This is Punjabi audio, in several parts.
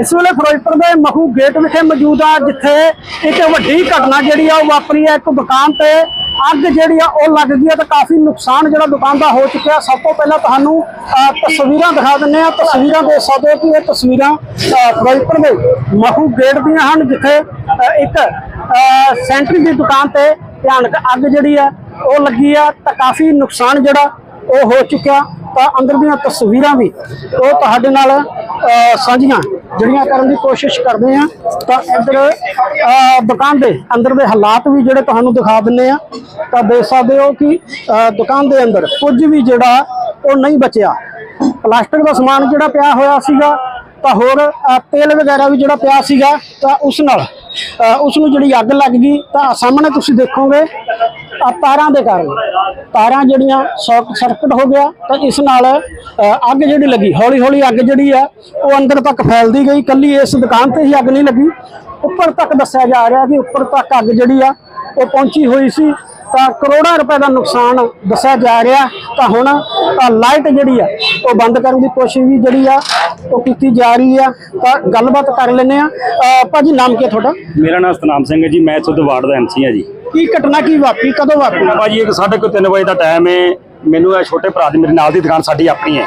ਇਸ ਵੇਲੇ ਫਿਰੋਜ਼ਪੁਰ ਦੇ ਮਹੂ ਗੇਟ ਵਿਖੇ ਮੌਜੂਦ ਆ, ਜਿੱਥੇ ਇੱਕ ਵੱਡੀ ਘਟਨਾ ਜਿਹੜੀ ਆ ਉਹ ਵਾਪਰੀ ਹੈ ਇੱਕ ਦੁਕਾਨ ਤੇ ਅੱਗ ਜਿਹੜੀ ਆ ਉਹ ਲੱਗ ਗਈ ਹੈ ਤੇ ਕਾਫੀ ਨੁਕਸਾਨ ਜਿਹੜਾ ਦੁਕਾਨ ਦਾ ਹੋ ਚੁੱਕਿਆ। ਸਭ ਤੋਂ ਪਹਿਲਾਂ ਤੁਹਾਨੂੰ ਤਸਵੀਰਾਂ ਦਿਖਾ ਦਿੰਨੇ ਆ ਤਸਵੀਰਾਂ ਦੇ ਸਕਦੇ ਹੋ ਕਿ ਇਹ ਤਸਵੀਰਾਂ ਫਿਰੋਜ਼ਪੁਰ ਦੇ ਮਹੂ ਗੇਟ ਦੀਆਂ ਹਨ, ਜਿੱਥੇ ਇੱਕ ਸੈਂਟਰੀ ਦੀ ਦੁਕਾਨ ਤੇ ਭਿਆਨਕ ਅੱਗ ਜਿਹੜੀ ਆ ਉਹ ਲੱਗੀ ਆ ਤਾਂ ਕਾਫੀ ਨੁਕਸਾਨ ਜਿਹੜਾ ਉਹ ਹੋ ਚੁੱਕਿਆ। ਤਾਂ ਅੰਦਰ ਦੀਆਂ ਤਸਵੀਰਾਂ ਵੀ ਉਹ ਤੁਹਾਡੇ ਨਾਲ ਸਾਂਝੀਆਂ ਜਿਹੜੀਆਂ ਕਰਨ ਦੀ ਕੋਸ਼ਿਸ਼ ਕਰਦੇ ਆ ਤਾਂ ਇੱਧਰ ਦੁਕਾਨ ਦੇ ਅੰਦਰ ਦੇ ਹਾਲਾਤ ਵੀ ਜਿਹੜੇ ਤੁਹਾਨੂੰ ਦਿਖਾ ਦਿੰਨੇ ਆ ਤਾਂ ਦੇਖ ਸਕਦੇ ਹੋ ਕਿ ਦੁਕਾਨ ਦੇ ਅੰਦਰ ਕੁਝ ਵੀ ਜਿਹੜਾ ਉਹ ਨਹੀਂ ਬਚਿਆ। ਪਲਾਸਟਿਕ ਦਾ ਸਮਾਨ ਜਿਹੜਾ ਪਿਆ ਹੋਇਆ ਸੀਗਾ ਤਾਂ ਹੋਰ ਤੇਲ ਵਗੈਰਾ ਵੀ ਜਿਹੜਾ ਪਿਆ ਸੀਗਾ ਤਾਂ ਉਸ ਨਾਲ ਅਹ, ਉਸ ਨੂੰ ਜਿਹੜੀ ਅੱਗ ਲੱਗ ਗਈ ਤਾਂ ਸਾਹਮਣੇ ਤੁਸੀਂ ਦੇਖੋਗੇ ਆ ਤਾਰਾਂ ਦੇ ਕਾਰਨ। ਤਾਰਾਂ ਜਿਹੜੀਆਂ ਸ਼ਾਰਟ ਸਰਕਟ ਹੋ ਗਿਆ ਤਾਂ ਇਸ ਨਾਲ ਅੱਗ ਜਿਹੜੀ ਲੱਗੀ ਹੌਲੀ ਹੌਲੀ ਅੱਗ ਜਿਹੜੀ ਆ, ਉਹ ਅੰਦਰ ਤੱਕ ਫੈਲਦੀ ਗਈ। ਕੱਲੀ ਇਸ ਦੁਕਾਨ ਤੇ ਹੀ ਅੱਗ ਨਹੀਂ ਲੱਗੀ। ਉੱਪਰ ਤੱਕ ਦੱਸਿਆ ਜਾ ਰਿਹਾ ਕਿ ਉੱਪਰ ਤੱਕ ਅੱਗ ਜਿਹੜੀ ਆ, ਉਹ ਪਹੁੰਚੀ ਹੋਈ ਸੀ। ਤਾਂ ਕਰੋੜਾਂ ਰੁਪਏ ਦਾ ਨੁਕਸਾਨ ਦੱਸਿਆ ਜਾ ਰਿਹਾ। ਤਾਂ ਹੁਣ ਲਾਈਟ ਜਿਹੜੀ ਆ, ਉਹ ਬੰਦ ਕਰਨ ਦੀ ਕੋਸ਼ਿਸ਼ ਵੀ ਜਿਹੜੀ ਆ, ਉਹ ਕੀਤੀ ਜਾ ਰਹੀ ਆ। ਤਾਂ ਗੱਲਬਾਤ ਕਰ ਲੈਂਦੇ ਆ। ਭਾਜੀ, ਨਾਮ ਕੀ ਤੁਹਾਡਾ? ਮੇਰਾ ਨਾਮ ਸਤਨਾਮ ਸਿੰਘ ਹੈ ਜੀ। ਮੈਂ ਸੁਧ ਵਾਰਡ ਦਾ ਐਮਸੀ ਹਾਂ ਜੀ। ਕੀ ਘਟਨਾ ਕੀ ਵਾਪਰੀ? ਕਦੋਂ ਵਾਪਰੀ? ਭਾਜੀ, ਇੱਕ ਸਾਢੇ ਕੁ ਤਿੰਨ ਵਜੇ ਦਾ ਟਾਈਮ ਹੈ ਮੈਨੂੰ ਇਹ ਛੋਟੇ ਭਰਾ ਦੀ ਮੇਰੇ ਨਾਲ ਦੀ ਦੁਕਾਨ ਸਾਡੀ ਆਪਣੀ ਹੈ।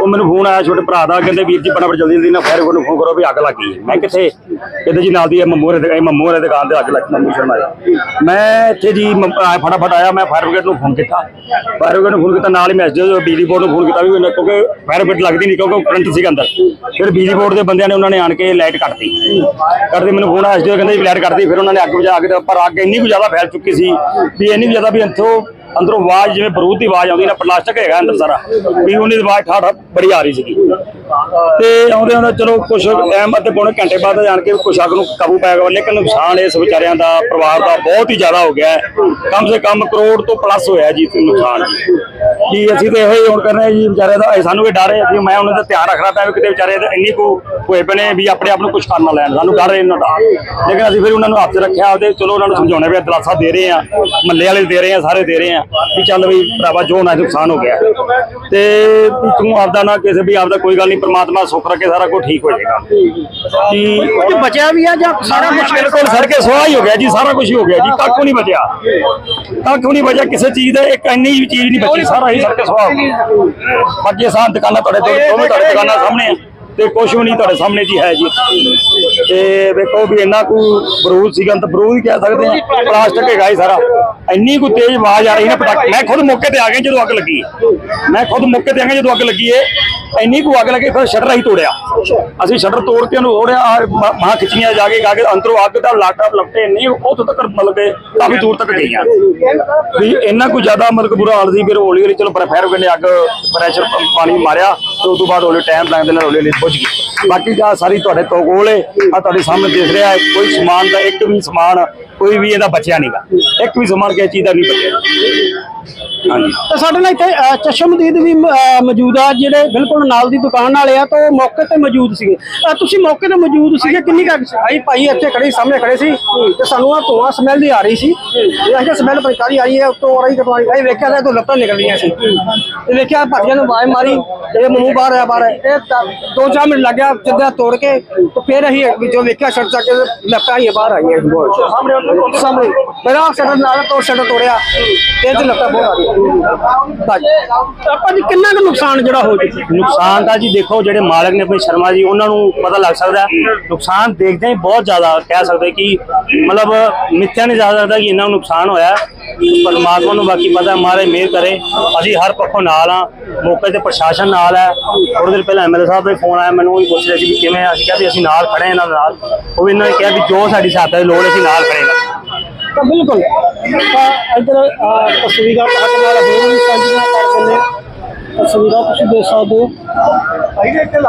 ਉਹ ਮੈਨੂੰ ਫੋਨ ਆਇਆ ਛੋਟੇ ਭਰਾ ਦਾ ਕਹਿੰਦੇ ਵੀਰ ਜੀ ਫਟਾਫਟ ਜਲਦੀ ਜਲਦੀ ਨਾ ਫਾਇਰ ਨੂੰ ਫੋਨ ਕਰੋ ਵੀ ਅੱਗ ਲੱਗ ਗਈ ਹੈ। ਮੈਂ ਕਿੱਥੇ? ਕਹਿੰਦੇ ਜੀ ਨਾਲ ਦੀ ਇਹ ਮਮੂਰੇ ਦੇ ਮਮੂਰੇ ਦੀ ਦੁਕਾਨ ਤੇ ਅੱਗ ਲੱਗ ਮੰਮੂ ਸ਼ਰਮਾ ਮੈਂ ਇੱਥੇ ਜੀ ਫਟਾਫਟ ਆਇਆ ਮੈਂ ਫਾਇਰ ਬ੍ਰਿਗੇਡ ਨੂੰ ਫੋਨ ਕੀਤਾ। ਫਾਇਰ ਬ੍ਰਿਗੇਡ ਨੂੰ ਫੋਨ ਕੀਤਾ ਨਾਲ ਹੀ ਮੈਸੇਜ ਬਿਜਲੀ ਬੋਰਡ ਨੂੰ ਫੋਨ ਕੀਤਾ ਵੀ ਕਿਉਂਕਿ ਫਾਇਰ ਬ੍ਰਿਗੇਡ ਲੱਗਦੀ ਨਹੀਂ ਕਿਉਂਕਿ ਕਰੰਟ ਸੀਗਾ ਅੰਦਰ। ਫਿਰ ਬਿਜਲੀ ਬੋਰਡ ਦੇ ਬੰਦਿਆਂ ਨੇ ਉਹਨਾਂ ਨੇ ਆਣ ਕੇ ਲਾਈਟ ਕੱਟਤੀ। ਕੱਟਦੇ ਮੈਨੂੰ ਫੋਨ ਆਇਆ ਸੀ ਕਹਿੰਦੇ ਲਾਈਟ ਕੱਟਦੀ ਫਿਰ ਉਹਨਾਂ ਨੇ ਅੱਗ ਬੁਝਾ ਕੇ ਪਰ ਅੱਗ ਇੰਨੀ ਕੁ ਜ਼ਿਆਦਾ ਫੈਲ ਚੁੱਕੀ ਸੀ ਵੀ ਇੰਨੀ ਕੁ ਜ਼ਿਆਦਾ ਵੀ ਅੰਥੋਂ ਅੰਦਰੋਂ ਆਵਾਜ਼ ਜਿਵੇਂ ਬਰੂਦ ਦੀ ਆਵਾਜ਼ ਆਉਂਦੀ ਨਾ, ਪਲਾਸਟਿਕ ਹੈਗਾ ਅੰਦਰ ਸਾਰਾ। ਵੀ ਉਹਦੀ ਆਵਾਜ਼ ਠਾਠ ਬੜੀ ਆ ਰਹੀ ਸੀਗੀ। ਤੇ ਆਉਂਦੇ ਆਉਂਦੇ ਚਲੋ ਕੁਛ ਟਾਈਮ ਅੱਧੇ ਪੌਣੇ ਘੰਟੇ ਬਾਅਦ ਜਾਣ ਕੇ ਕੁਛ ਅੱਗ ਨੂੰ ਕਾਬੂ ਪਾਇਆ ਗਿਆ, ਲੇਕਿਨ ਨੁਕਸਾਨ ਇਸ ਵਿਚਾਰਿਆਂ ਦਾ, ਪਰਿਵਾਰ ਦਾ ਬਹੁਤ ਹੀ ਜ਼ਿਆਦਾ ਹੋ ਗਿਆ ਹੈ। ਕਮ ਸੇ ਕਮ ਕਰੋੜ ਤੋਂ ਪਲੱਸ ਹੋਇਆ ਜੀ ਨੁਕਸਾਨ। ਜੀ, ਅਸੀਂ ਤੇ ਇਹੋ ਹੀ ਹੁਣ ਕਰਨੇ ਜੀ ਵਿਚਾਰੇ ਦਾ ਸਾਨੂੰ ਵੀ ਡਰ ਹੈ ਅਸੀਂ ਮੈਂ ਉਹਨਾਂ ਦਾ ਧਿਆਨ ਰੱਖਣਾ ਪਿਆ ਵੀ ਕਿਤੇ ਵਿਚਾਰੇ ਦੇ ਇੰਨੀ ਕੁ ਹੋਏ ਪਏ ਨੇ ਵੀ ਆਪਣੇ ਆਪ ਨੂੰ ਕੁਝ ਕਰ ਨਾ ਲੈਣ। ਸਾਨੂੰ ਡਰ ਹੈ ਇਹਨਾਂ ਦਾ। ਲੇਕਿਨ ਅਸੀਂ ਫਿਰ ਉਹਨਾਂ ਨੂੰ ਹੱਥ 'ਚ ਰੱਖਿਆ ਉਹਦੇ ਚਲੋ ਉਹਨਾਂ ਨੂੰ ਸਮਝਾਉਣੇ ਪਿਆ ਦਲਾਸਾ ਦੇ ਰਹੇ ਆ ਮੱਲੇ ਵਾਲੇ ਦੇ ਰਹੇ ਆ ਸਾਰੇ ਦੇ ਰਹੇ ਆ ਵੀ ਚੱਲ ਵੀ ਭਰਾਵਾ, ਜੋ ਨਾ ਨੁਕਸਾਨ ਹੋ ਗਿਆ। ਤੇ ਤੂੰ ਆਪਦਾ ਨਾ ਕਿਸੇ ਵੀ ਆਪਦਾ ਕੋਈ ਗੱਲ ਨਹੀਂ, ਪ੍ਰਮਾਤਮਾ ਸੁੱਖ ਰੱਖੇ, ਸਾਰਾ ਕੁਝ ਠੀਕ ਹੋ ਜਾਏਗਾ। ਜੀ ਬਚਿਆ ਵੀ ਆ ਜਾਂ ਸਾਰਾ ਕੁਝ ਬਿਲਕੁਲ ਸੜ ਕੇ ਸੁਆਹ ਹੀ ਹੋ ਗਿਆ ਜੀ, ਸਾਰਾ ਕੁਝ ਹੋ ਗਿਆ ਜੀ, ਕੱਖ ਨਹੀਂ ਬਚਿਆ। ਕੱਖ ਨਹੀਂ ਬਚਿਆ, ਕਿਸੇ ਚੀਜ਼ ਦਾ, ਇੱਕ ਇੰਨੀ ਵੀ ਚੀਜ਼ ਨਹੀਂ ਬਚੀ, ਸਾਰਾ ਹੀ ਸੜ ਕੇ ਸੁਆਹ ਹੋ ਗਿਆ। ਬਾਕੀ ਸਾਨ ਦੁਕਾਨਾਂ ਤੁਹਾਡੇ ਦੋਵੇਂ ਤੁਹਾਡੇ ਦੁਕਾਨਾਂ ਸਾਹਮਣੇ ਆ। ਤੇ ਕੁਛ ਵੀ ਨਹੀਂ ਤੁਹਾਡੇ ਸਾਹਮਣੇ ਜੀ ਹੈ ਜੀ। ਤੇ ਵੇਖੋ ਵੀ ਇੰਨਾ ਕੁ ਬਰੂਦ ਸੀਗਾ, ਤਾਂ ਬਰੂਦ ਹੀ ਕਹਿ ਸਕਦੇ ਆ ਪਲਾਸਟਿਕ ਹੈਗਾ ਹੀ ਸਾਰਾ। ਇੰਨੀ ਕੁ ਤੇਜ਼ ਆਵਾਜ਼ ਆ ਰਹੀ ਨਾ ਪਟਾਕੇ। ਮੈਂ ਖੁਦ ਮੌਕੇ ਤੇ ਆ ਗਿਆ ਜਦੋਂ ਅੱਗ ਲੱਗੀ। ਮੈਂ ਖੁਦ ਮੌਕੇ ਤੇ ਆ ਗਿਆ ਜਦੋਂ ਅੱਗ ਲੱਗੀ ਏ। ਇੰਨੀ ਕੁ ਅੱਗ ਲੱਗੀ, ਫਿਰ ਸ਼ਟਰ ਹੀ ਤੋੜਿਆ। ਅਸੀਂ ਸ਼ਟਰ ਤੋੜ ਕੇ ਉਹਨੂੰ ਤੋੜਿਆ ਆ ਮਾਂ ਖਿੱਚੀਆਂ ਜਾ ਕੇ, ਗਾ ਕੇ ਅੰਦਰੋਂ ਅੱਗ ਦਾ ਲਾਟਾ ਲਪਟੇ ਨਹੀਂ ਉੱਥੋਂ ਤੱਕ ਮਤਲਬ ਕਿ ਕਾਫੀ ਦੂਰ ਤੱਕ ਗਈਆਂ। ਵੀ ਇੰਨਾ ਕੁ ਜ਼ਿਆਦਾ ਮਤਲਬ ਬੁਰਾ ਹਾਲ ਸੀ, ਫਿਰ ਹੌਲੀ ਹੌਲੀ ਚਲੋ ਪਰ ਫਾਇਰ ਬ੍ਰਿਗੇਡ ਨੇ ਅੱਗ ਪ੍ਰੈਸ਼ਰ ਪਾਣੀ ਮਾਰਿਆ, ਤੇ ਉਸ ਤੋਂ ਬਾਅਦ ਹੌਲੀ ਟਾਈਮ ਲੱਗਦੇ ਨਾਲ ਹੌਲੀ ਹੌਲੀ ਬੁਝ ਗਈ। ਬਾਕੀ ਜਾਂ ਸਾਰੀ ਤੁਹਾਡੇ ਤੋਂ ਕੋਲ ਹੈ ਆ ਤੁਹਾਡੇ ਸਾਹਮਣੇ ਦਿਖ ਰਿਹਾ ਹੈ ਕੋਈ ਸਮਾਨ ਦਾ ਇੱਕ ਵੀ ਸਮਾਨ ਕੋਈ ਵੀ ਇਹਦਾ ਬਚਿਆ ਨਹੀਂਗਾ ਇੱਕ ਵੀ ਸਮਾਨ ਕਿਸੇ ਚੀਜ਼ ਦਾ ਨਹੀਂ ਬਚਿਆ। ਹਾਂਜੀ। ਤੇ ਸਾਡੇ ਨਾਲ ਇੱਥੇ ਚਸ਼ਮਦੀਦ ਵੀ ਮੌਜੂਦ ਆ ਜਿਹੜੇ ਬਿਲਕੁਲ ਨਾਲ ਦੀ ਦੁਕਾਨ ਵਾਲੇ ਆ ਤਾਂ ਉਹ ਮੌਕੇ ਤੇ ਮੌਜੂਦ ਸੀਗੇ। ਤੁਸੀਂ ਮੌਕੇ ਤੇ ਮੌਜੂਦ ਸੀਗੇ ਕਿੰਨੀ ਕੁ ਸੀ? ਭਾਈ ਭਾਈ ਇੱਥੇ ਖੜੇ ਸਾਹਮਣੇ ਖੜੇ ਸੀ ਤੇ ਸਾਨੂੰ ਆ ਧੂਆਂ ਸਮੈਲ ਦੀ ਆ ਰਹੀ ਸੀ। ਇਹ ਅਜੇ ਸਮੈਲ ਪ੍ਰਕਾਰੀ ਆਈ ਹੈ ਉੱਤੋਂ ਆ ਰਹੀ ਕਟਵਾਈ ਭਾਈ ਵੇਖਿਆ ਤਾਂ ਇਹ ਤੋਂ ਲੱਤਾਂ ਨਿਕਲ ਰਹੀਆਂ ਸੀ। ਤੇ ਵੇਖਿਆ ਭਾਜੀਆਂ ਨੂੰ ਆਵਾਜ਼ ਮਾਰੀ ਇਹ ਮੂੰਹ ਬਾਹਰ ਆਇਆ ਬਾਹਰ ਇਹ ਤਾਂ ਦੋ ਚਾਰ ਮਿੰਟ ਲੱਗਿਆ ਜਿੱਦਾਂ ਤੋੜ ਕੇ ਤੇ ਫਿਰ ਅਸੀਂ ਜੋ ਵੇਖਿਆ ਚੱਕ ਕੇ ਲੱਤਾਂ ਹੀ ਬਾਹਰ ਆਈਆਂ ਸਾਹਮਣੇ ਸਾਹਮਣੇ ਮੇਰਾ ਸ਼ਟਰ ਨਾਲ ਤੋਂ ਸ਼ਟਰ ਤੋੜਿਆ ਤੇ 'ਚ ਲੱਤਾਂ ਬਹੁਤ ਆ ਭਾਜੀ ਆਪਾਂ ਜੀ ਕਿੰਨਾ ਕੁ ਨੁਕਸਾਨ ਜਿਹੜਾ ਹੋ ਚੁੱਕਿਆ ਨੁਕਸਾਨ ਤਾਂ ਜੀ ਦੇਖੋ ਜਿਹੜੇ ਮਾਲਕ ਨੇ ਆਪਣੀ ਸ਼ਰਮਾ ਜੀ ਉਹਨਾਂ ਨੂੰ ਪਤਾ ਲੱਗ ਸਕਦਾ ਹੈ। ਨੁਕਸਾਨ ਦੇਖਦੇ ਹੀ ਬਹੁਤ ਜ਼ਿਆਦਾ ਕਹਿ ਸਕਦੇ ਕਿ ਮਤਲਬ ਮਿੱਥਿਆ ਨਹੀਂ ਜਾ ਸਕਦਾ ਕਿ ਇੰਨਾ ਨੁਕਸਾਨ ਹੋਇਆ। ਪਰਮਾਤਮਾ ਨੂੰ ਬਾਕੀ ਪਤਾ ਮਹਾਰਾਜ ਮਿਹਰ ਕਰੇ। ਅਸੀਂ ਹਰ ਪੱਖੋਂ ਨਾਲ ਆ ਮੌਕੇ ਤੇ ਪ੍ਰਸ਼ਾਸਨ ਨਾਲ ਹੈ। ਥੋੜੇ ਦਿਨ ਪਹਿਲਾਂ ਐਮਐਲਏ ਸਾਹਿਬ ਦਾ ਫੋਨ ਆਇਆ ਮੈਨੂੰ ਉਹ ਵੀ ਪੁੱਛ ਰਿਹਾ ਸੀ ਵੀ ਕਿਵੇਂ ਆ? ਅਸੀਂ ਕਿਹਾ ਵੀ ਅਸੀਂ ਨਾਲ ਖੜੇ ਹਾਂ ਇਹਨਾਂ ਦੇ ਨਾਲ ਉਹ ਵੀ ਇਹਨਾਂ ਨੇ ਕਿਹਾ ਵੀ ਜੋ ਸਾਡੀ ਸਹਾਇਤਾ ਦੀ ਲੋੜ ਹੈ, ਅਸੀਂ ਨਾਲ ਖੜੇ ਹਾਂ ਤਾਂ ਬਿਲਕੁਲ ਤਾਂ ਇੱਧਰ ਅਹ, ਤਸਵੀਰਾਂ ਤੁਹਾਡੇ ਨਾਲ ਹੋਰ ਵੀ ਸਾਂਝੀਆਂ ਕਰ ਦਿੰਦੇ ਹਾਂ। ਤਸਵੀਰਾਂ ਤੁਸੀਂ ਦੇਖ ਸਕਦੇ ਹੋ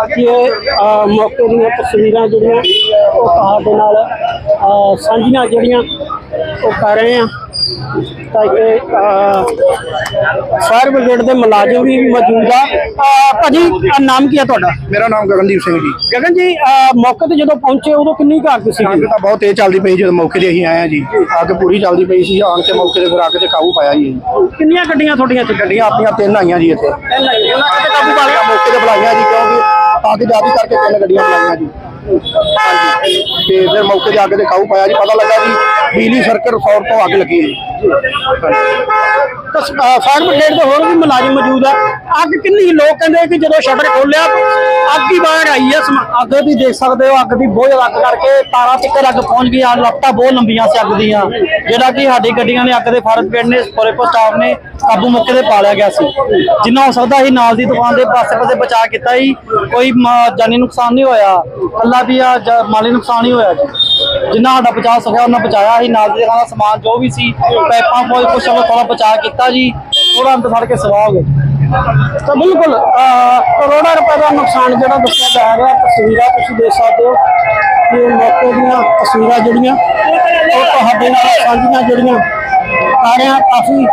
ਕਿ ਇਹ ਅਹ, ਮੌਕੇ ਦੀਆਂ ਤਸਵੀਰਾਂ ਜਿਹੜੀਆਂ ਉਹ ਤੁਹਾਡੇ ਨਾਲ ਅਹ, ਸਾਂਝੀਆਂ ਜਿਹੜੀਆਂ ਉਹ ਕਰ ਰਹੇ ਆ ਤਾਂ ਕਿ ਫਾਇਰ ਬ੍ਰਿਗੇਡ ਦੇ ਮੁਲਾਜ਼ਮ ਵੀ ਮੌਜੂਦ ਆ। ਅਹ, ਭਾਜੀ ਅਹ, ਨਾਮ ਕੀ ਹੈ ਤੁਹਾਡਾ? ਮੇਰਾ ਨਾਮ ਗਗਨਦੀਪ ਸਿੰਘ ਜੀ। ਗਗਨ ਜੀ ਅਹ, ਮੌਕੇ ਤੇ ਜਦੋਂ ਪਹੁੰਚੇ ਉਦੋਂ ਕਿੰਨੀ ਕੁ ਅੱਗ ਸੀ ਅੱਗ ਤਾਂ ਬਹੁਤ ਤੇਜ਼ ਚੱਲਦੀ ਪਈ ਜਦੋਂ ਮੌਕੇ ਤੇ ਅਸੀਂ ਆਏ ਆ ਜੀ। ਅੱਗ ਪੂਰੀ ਚੱਲਦੀ ਪਈ ਸੀ ਆਣ ਕੇ ਮੌਕੇ ਤੇ ਫਿਰ ਅੱਗ ਤੇ ਕਾਬੂ ਪਾਇਆ ਜੀ। ਕਿੰਨੀਆਂ ਗੱਡੀਆਂ ਤੁਹਾਡੀਆਂ ਚ ਗੱਡੀਆਂ ਆਪਣੀਆਂ ਤਿੰਨ ਆਈਆਂ ਜੀ ਇੱਥੇ। ਉਹਨਾਂ ਤੇ ਕਾਬੂ ਪਾ ਲਿਆ? ਮੌਕੇ ਤੇ ਬੁਲਾਈਆਂ ਜੀ ਕਿਉਂਕਿ ਅੱਗ ਜ਼ਿਆਦਾ ਕਰਕੇ ਤਿੰਨ ਗੱਡੀਆਂ ਬੁਲਾਈਆਂ ਜੀ। ਹਾਂਜੀ। ਤੇ ਫਿਰ ਮੌਕੇ ਤੇ ਅੱਗ ਤੇ ਕਾਬੂ ਪਾਇਆ ਜੀ। ਪਤਾ ਲੱਗਾ ਜੀ ਬਿਜਲੀ ਸਰਕਟ ਫੌਰ ਤੋਂ ਅੱਗ ਲੱਗੀ ਹੈ ਜੀ। ਤਾਂ ਫਾਇਰ ਬ੍ਰਿਗੇਡ ਦੇ ਹੋਰ ਵੀ ਮੁਲਾਜ਼ਮ ਮੌਜੂਦ ਆ। ਅੱਗ ਕਿੰਨੀ ਲੋਕ ਕਹਿੰਦੇ ਕਿ ਜਦੋਂ ਸ਼ਟਰ ਖੋਲਿਆ ਅੱਗ ਹੀ ਬਾਹਰ ਆਈ ਹੈ ਸਮਾ- ਅੱਗ ਵੀ ਦੇਖ ਸਕਦੇ ਹੋ, ਅੱਗ ਦੀ ਬਹੁਤ ਜ਼ਿਆਦਾ ਅੱਗ ਕਰਕੇ ਤਾਰਾਂ ਤੱਕ ਅੱਗ ਪਹੁੰਚ ਗਈ ਆ ਲੱਤਾਂ ਬਹੁਤ ਲੰਬੀਆਂ ਸੀ ਅੱਗ ਦੀਆਂ। ਜਿਹੜਾ ਕਿ ਸਾਡੀ ਗੱਡੀਆਂ ਨੇ, ਅੱਗ ਦੇ ਫਾਇਰ ਬ੍ਰਿਗੇਡ ਨੇ ਪੂਰੇ ਸਟਾਫ ਨੇ ਕਾਬੂ ਮੌਕੇ ਤੇ ਪਾ ਲਿਆ ਗਿਆ ਸੀ। ਜਿੰਨਾ ਹੋ ਸਕਦਾ ਸੀ ਨਾਲ ਦੀ ਦੁਕਾਨ ਦੇ ਪਾਸੇ ਪਾਸੇ ਬਚਾਅ ਕੀਤਾ ਸੀ ਕੋਈ ਮ- ਜਾਨੀ ਨੁਕਸਾਨ ਨਹੀਂ ਹੋਇਆ। ਅੱਲਾ ਵੀ ਆ, ਜ- ਮਾਲੀ ਨੁਕਸਾਨ ਹੀ ਹੋਇਆ ਜੀ। ਜਿੰਨਾ ਸਾਡਾ ਬਚਾ ਸਕਿਆ, ਉਹਨਾਂ ਬਚਾਇਆ ਸੀ। ਨਾਲ ਦੀ ਦੁਕਾਨ ਦਾ ਸਮਾਨ ਜੋ ਵੀ ਸੀ ਪੈਪਾਂ ਕੋਈ ਕੁਛ ਚਲੋ ਥੋੜਾ ਬਚਾ ਕੀਤਾ ਜੀ। ਥੋੜਾ ਅੰਦਰ ਫੜ ਕੇ ਸਵਾਹ ਹੋ ਗਏ। ਤਾਂ ਬਿਲਕੁਲ ਕਰੋੜਾਂ ਰੁਪਏ ਦਾ ਨੁਕਸਾਨ ਜਿਹੜਾ ਦੱਸਿਆ ਜਾ ਰਿਹਾ, ਤਸਵੀਰਾਂ ਤੁਸੀਂ ਦੇਖ ਸਕਦੇ ਹੋ ਕਿ ਮੌਕੇ ਦੀਆਂ ਤਸਵੀਰਾਂ ਜਿਹੜੀਆਂ, ਉਹ ਤੁਹਾਡੇ ਨਾਲ ਸਾਂਝੀਆਂ ਜਿਹੜੀਆਂ ਆ ਰਹੀਆਂ, ਕਾਫੀ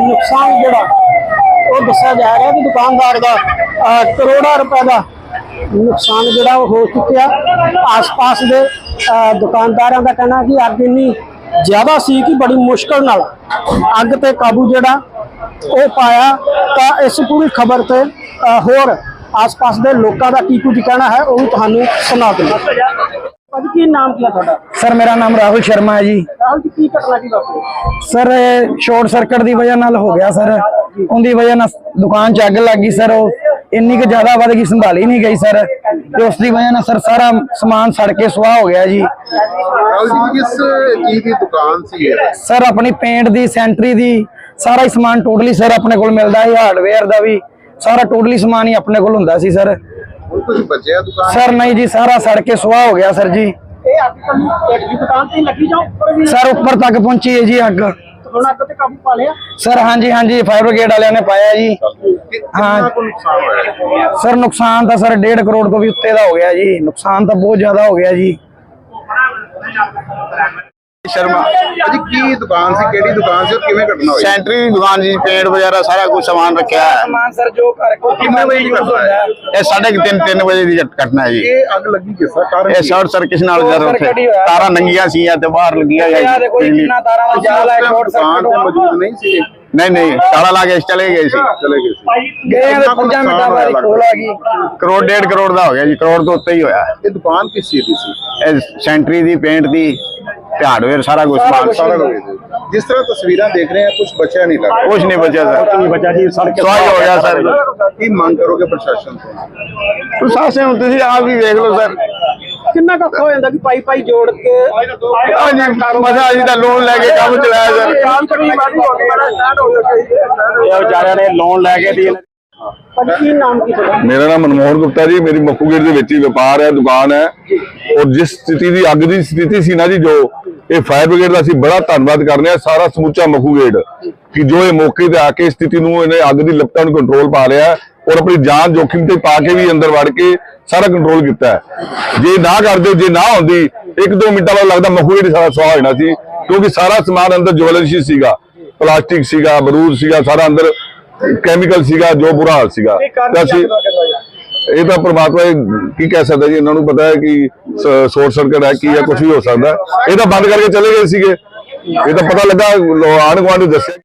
ਨੁਕਸਾਨ ਜਿਹੜਾ, ਉਹ ਦੱਸਿਆ ਜਾ ਰਿਹਾ ਕਿ ਦੁਕਾਨਦਾਰ ਦਾ ਕਰੋੜਾਂ ਰੁਪਏ ਦਾ ਨੁਕਸਾਨ ਜਿਹੜਾ ਉਹ ਹੋ ਚੁੱਕਿਆ। ਆਸ-ਪਾਸ ਦੇ ਦੁਕਾਨਦਾਰਾਂ ਦਾ ਕਹਿਣਾ ਕਿ ਅੱਗ ਇੰਨੀ ਜ਼ਿਆਦਾ ਸੀ ਕਿ ਬੜੀ ਮੁਸ਼ਕਲ ਨਾਲ ਅੱਗ ਤੇ ਕਾਬੂ ਜਿਹੜਾ ਉਹ ਪਾਇਆ ਤਾਂ ਇਸ ਪੂਰੀ ਖਬਰ ਤੇ ਹੋਰ ਆਸ-ਪਾਸ ਦੇ ਲੋਕਾਂ ਦਾ ਕੀ ਕੁਝ ਕਹਿਣਾ ਹੈ ਉਹ ਵੀ ਤੁਹਾਨੂੰ ਸੁਣਾ ਦਿੰਦੇ ਅੱਜ ਕੀ ਨਾਮ ਕੀ ਹੈ ਤੁਹਾਡਾ? ਸਰ ਮੇਰਾ ਨਾਮ ਰਾਹੁਲ ਸ਼ਰਮਾ ਹੈ ਜੀ। ਰਾਹੁਲ ਜੀ ਕੀ ਘਟਨਾ ਕੀ ਵਾਪਰੀ? ਸਰ ਸ਼ਾਰਟ ਸਰਕਟ ਦੀ ਵਜ੍ਹਾ ਨਾਲ ਹੋ ਗਿਆ ਸਰ। ਉਹਦੀ ਵਜ੍ਹਾ ਨਾਲ ਦੁਕਾਨ 'ਚ ਅੱਗ ਲੱਗ ਗਈ ਸਰ। ਉਹ ਇੰਨੀ ਕੁ ਜ਼ਿਆਦਾ ਵੱਧ ਗਈ ਸੰਭਾਲੀ ਨਹੀਂ ਗਈ ਸਰ। ਤੇ ਉਸ ਦੀ ਵਜ੍ਹਾ ਨਾਲ ਸਰ ਸਾਰਾ ਸਮਾਨ ਸੜ ਕੇ ਸੁਆਹ ਹੋ ਗਿਆ ਜੀ। ਰਾਹੁਲ ਜੀ ਕਿਸ ਚੀਜ਼ ਦੀ ਦੁਕਾਨ ਸੀ ਇਹ? ਸਰ ਆਪਣੀ ਪੇਂਟ ਦੀ ਸੈਂਟਰੀ ਦੀ ਸਾਰਾ ਹੀ ਸਮਾਨ ਟੋਟਲੀ ਸਰ ਆਪਣੇ ਕੋਲ ਮਿਲਦਾ ਹੈ ਹਾਰਡਵੇਅਰ ਦਾ ਵੀ। ਸਾਰਾ ਟੋਟਲੀ ਸਮਾਨ ਹੀ ਆਪਣੇ ਕੋਲ ਹੁੰਦਾ ਸੀ ਸਰ। ਹੁਣ ਕੁਝ ਬਚਿਆ ਦੁਕਾਨ? ਸਰ ਨਹੀਂ ਜੀ ਸਾਰਾ ਸੜ ਕੇ ਸੁਆਹ ਹੋ ਗਿਆ ਸਰ ਜੀ। ਇਹ ਅੱਗ ਤੁਹਾਨੂੰ ਇੱਕ ਦੀ ਦੁਕਾਨ ਤੇ ਹੀ ਲੱਗੀ ਜਾਓ ਉੱਪਰ ਵੀ? ਸਰ ਉੱਪਰ ਤੱਕ ਪਹੁੰਚੀ ਹੈ ਜੀ ਅੱਗ। ਹੁਣ ਅੱਗ ਤੇ ਕਾਬੂ ਪਾ ਲਿਆ? ਸਰ ਹਾਂਜੀ ਹਾਂਜੀ ਫਾਇਰ ਬ੍ਰਿਗੇਡ ਵਾਲਿਆਂ ਨੇ ਪਾਇਆ ਜੀ। ਨੁਕਸਾਨ ਹੋਇਆ ਸਰ ਨੁਕਸਾਨ ਤਾਂ ਸਰ 1.5 ਕਰੋੜ ਤੋਂ ਵੀ ਉੱਤੇ ਦਾ ਹੋ ਗਿਆ ਜੀ। ਨੁਕਸਾਨ ਤਾਂ ਬਹੁਤ ਜ਼ਿਆਦਾ ਹੋ ਗਿਆ ਜੀ। ਸ਼ਰਮਾ। ਅਜੀ ਕੀ ਦੁਕਾਨ ਸੀ? ਕਿਹੜੀ ਦੁਕਾਨ ਸੀ? ਔਰ ਕਿਵੇਂ ਘਟਨਾ ਹੋਈ? ਸੈਂਟਰੀ ਦੀ ਦੁਕਾਨ ਜੀ ਪੇਂਟ ਵਗੈਰਾ ਸਾਰਾ ਕੁਝ ਸਮਾਨ ਰੱਖਿਆ ਹੈ। ਸਮਾਨ ਸਰ ਜੋ ਘਰ ਕਿੰਨੇ ਵਜੇ ਦੀ ਘਟਨਾ ਹੈ। ਇਹ ਸਾਢੇ ਕੁ ਤਿੰਨ ਤਿੰਨ ਵਜੇ ਦੀ ਘਟਨਾ ਹੈ ਜੀ। ਇਹ ਅੱਗ ਲੱਗੀ ਕਿਸ ਕਾਰਨ ਇਹ? ਸ਼ਾਰਟ ਸਰਕਟ ਨਾਲ। ਤਾਰਾਂ ਨੰਗੀਆਂ ਸੀ ਤੇ ਬਾਹਰ ਲੱਗੀਆਂ ਯਾਰ ਦੇਖੋ ਜੀ ਬਿਜਲੀ ਕਿੰਨਾ ਤਾਰਾਂ ਦਾ ਤੁਸੀਂ ਜਾਲ ਹੈ ਸ਼ਾਰਟ ਸਰਕਟ ਮੌਜੂਦ ਨਹੀਂ ਸੀ ਨਹੀਂ ਨਹੀਂ ਤਾਲਾ ਲਾ ਕੇ ਚਲੇ ਗਏ ਸੀ। ਚਲੇ ਗਏ ਸੀ। ਗਏ ਆ ਕਿੰਨਾ ਕੁ 5 ਮਿੰਟਾਂ ਨੁਕਸਾਨ ਬਾਅਦ ਹੋਇਆ ਕੋਲ ਆ ਗਈ। ਕਰੋੜ ਡੇਢ ਕਰੋੜ ਦਾ ਹੋ ਗਿਆ ਜੀ ਕਰੋੜ ਤੋਂ ਉੱਤੇ ਹੀ ਹੋਇਆ। ਇਹ ਦੁਕਾਨ ਕਿਸ ਚੀਜ਼ ਦੀ ਸੀ? ਇਹ ਸੈਂਟਰੀ ਦੀ ਪੇਂਟ ਦੀ। ਤੇ ਹਾਰਡਵੇਅਰ ਸਾਰਾ ਕੁਝ ਸਮਾਨ ਸਾਰਾ ਕੁਝ ਜਿਸ ਤਰ੍ਹਾਂ ਤਸਵੀਰਾਂ ਦੇਖ ਰਹੇ ਆ ਕੁਝ ਬਚਿਆ ਨਹੀਂ ਲੱਗ ਕੁਝ ਨਹੀਂ ਬਚਿਆ ਸਰ। ਨਹੀਂ ਬਚਾ ਜੀ ਸੜ ਕੇ ਸਵਾਹ ਹੀ ਹੋ ਗਿਆ ਸਰ। ਕੀ ਮੰਗ ਕਰੋਗੇ ਪ੍ਰਸ਼ਾਸਨ ਤੋਂ? ਪ੍ਰਸ਼ਾਸਨ ਹੁਣ ਤੁਸੀਂ ਆਪ ਵੀ ਦੇਖ ਲਓ ਸਰ। ਕਿੰਨਾ ਕੁ ਹੋ ਜਾਂਦਾ ਕਿ ਪਾਈ ਪਾਈ ਜੋੜ ਕੇ ਹਾਂਜੀ ਮਜ਼ਾ ਜੀ ਦਾ ਲੋਨ ਲੈ ਕੇ ਕੰਮ ਚਲਾਇਆ ਸਰ। ਕੰਮ ਬੜਾ ਸਟਾਰਟ ਹੋ ਗਿਆ ਇਹ ਵਿਚਾਰਿਆਂ ਨੇ ਲੋਨ ਲੈ ਕੇ ਦੀ ਅੱਜ ਕੀ ਨਾਮ ਕੀ ਤੁਹਾਡਾ? ਮੇਰਾ ਨਾਮ ਮਨਮੋਹਨ ਗੁਪਤਾ ਜੀ ਮੇਰੀ ਮੱਕੂਗੇਟ ਦੇ ਵਿੱਚ ਹੀ ਵਪਾਰ ਹੈ ਦੁਕਾਨ ਹੈ। ਔਰ ਜਿਸ ਸਥਿਤੀ ਦੀ ਅੱਗ ਦੀ ਸਥਿਤੀ ਸੀ ਨਾ ਜੀ ਜੋ ਇਹ ਫਾਇਰ ਬ੍ਰਿਗੇਡ ਦਾ ਅਸੀਂ ਬੜਾ ਧੰਨਵਾਦ ਕਰਨੇ ਆ ਸਾਰਾ ਸਮੁੱਚਾ ਮੱਕੂਗੇਟ ਕਿ ਜੋ ਇਹ ਮੌਕੇ ਤੇ ਆ ਕੇ ਸਥਿਤੀ ਨੂੰ ਇਹਨੇ ਅੱਗ ਦੀ ਲਪਟਾਂ ਨੂੰ ਕੰਟਰੋਲ ਪਾ ਲਿਆ ਔਰ ਆਪਣੀ ਜਾਨ ਜੋਖਿਮ ਤੇ ਪਾ ਕੇ ਵੀ ਅੰਦਰ ਵੜ ਕੇ ਸਾਰਾ ਕੰਟਰੋਲ ਕੀਤਾ ਹੈ। ਜੇ ਨਾ ਕਰਦੇ ਜੇ ਨਾ ਹੁੰਦੀ ਇੱਕ ਦੋ ਮਿੰਟਾਂ ਬਾਅਦ ਲੱਗਦਾ ਮੱਕੂਗੇਟ ਸਾਰਾ ਸਵਾਹ ਹੋ ਜਾਣਾ ਸੀ ਕਿਉਂਕਿ ਸਾਰਾ ਸਮਾਨ ਅੰਦਰ ਜਵੈਲਰੀ ਸੀਗਾ ਪਲਾਸਟਿਕ ਸੀਗਾ ਬਰੂਦ ਸੀਗਾ ਸਾਰਾ ਅੰਦਰ ਕੈਮੀਕਲ ਸੀਗਾ ਜੋ ਬੁਰਾ ਹਾਲ ਸੀਗਾ। ਤੇ ਅਸੀਂ ਇਹ ਤਾਂ ਪ੍ਰਮਾਤਮਾ ਇਹ ਕੀ ਕਹਿ ਸਕਦਾ ਜੀ? ਇਹਨਾਂ ਨੂੰ ਪਤਾ ਹੈ ਕਿ ਸ਼ੋਰਟ ਸਰਕਟ ਹੈ ਕੀ ਹੈ ਕੁਝ ਵੀ ਹੋ ਸਕਦਾ। ਇਹ ਤਾਂ ਬੰਦ ਕਰਕੇ ਚਲੇ ਗਏ ਸੀਗੇ। ਇਹ ਤਾਂ ਪਤਾ ਲੱਗਾ ਆਣ ਨੂੰ ਦੱਸਿਆ